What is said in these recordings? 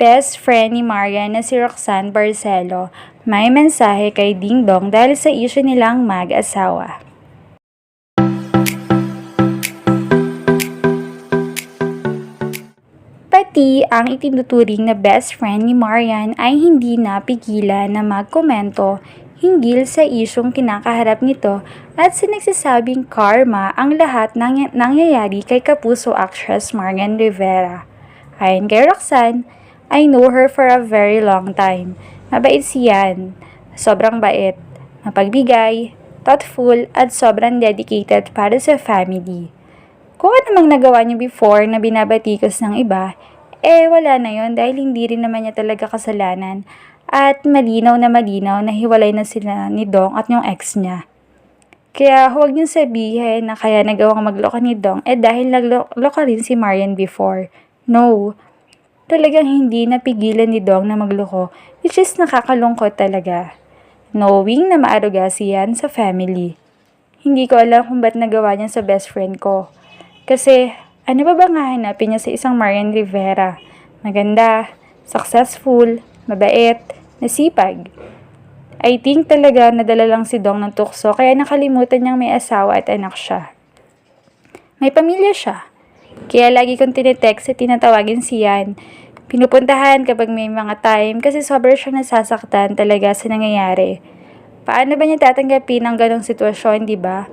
best friend ni Marian na si Roxanne Barcelo may mensahe kay Ding Dong dahil sa issue nilang mag-asawa. Pati ang itinuturing na best friend ni Marian ay hindi napigilan na magkomento hinggil sa isyong kinakaharap nito at sinagsasabing karma ang lahat ng nangyayari kay kapuso actress Marian Rivera. Ayon kay Roxanne, I know her for a very long time. Mabait siyan, sobrang bait, mapagbigay, thoughtful, at sobrang dedicated para sa family. Kung ano mang nagawa niya before na binabatikos ng iba, eh wala na yon dahil hindi rin naman niya talaga kasalanan at malinaw na malinaw na hiwalay na sila ni Dong at yung ex niya. Kaya huwag niyong sabihin na kaya nagawang magloko ni Dong eh dahil nagloko rin si Marian before. No, talagang hindi napigilan ni Dong na magloko which is nakakalungkot talaga. Knowing na maaruga siyan sa family. Hindi ko alam kung ba't nagawa niya sa best friend ko. Kasi, ano ba bang hahanapin niya sa isang Marian Rivera? Maganda, successful, mabait, nasipag. I think talaga nadala lang si Dong ng tukso kaya nakalimutan niyang may asawa at anak siya. May pamilya siya. Kaya lagi kong tinetext at tinatawagin si Yan. Pinupuntahan kapag may mga time kasi sobrang siya nasasaktan talaga sa nangyayari. Paano ba niya tatanggapin ang ganong sitwasyon, di ba?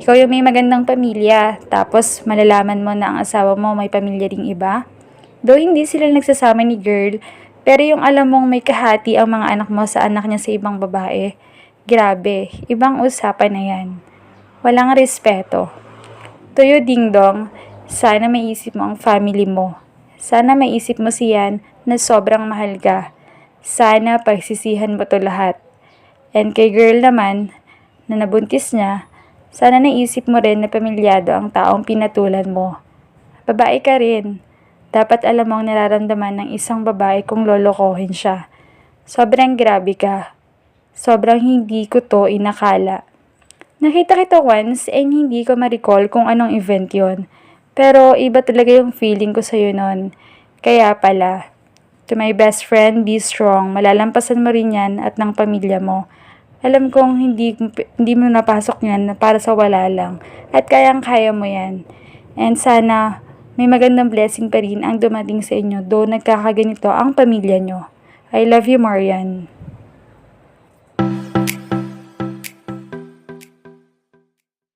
Ikaw yung may magandang pamilya, tapos malalaman mo na ang asawa mo may pamilya ding iba. Though hindi sila nagsasama ni girl, pero yung alam mong may kahati ang mga anak mo sa anak niya sa ibang babae, grabe, ibang usapan na yan. Walang respeto. Tuyo ding dong, sana maisip mo ang family mo. Sana maisip mo siyan na sobrang mahal ka. Sana pagsisihan mo to lahat. And kay girl naman, na nabuntis niya, sana naisip mo rin na pamilyado ang taong pinatulan mo. Babae ka rin. Dapat alam mo ang nararamdaman ng isang babae kung lolokohin siya. Sobrang grabe ka. Sobrang hindi ko to inakala. Nakita kita once and hindi ko ma-recall kung anong event yon. Pero iba talaga yung feeling ko sa'yo nun. Kaya pala, to my best friend, be strong. Malalampasan mo rin yan at ng pamilya mo. Alam kong hindi, hindi mo napasok yan para sa wala lang. At kayang-kaya mo yan. And sana may magandang blessing pa rin ang dumating sa inyo do nagkakaganito ang pamilya nyo. I love you, Marian.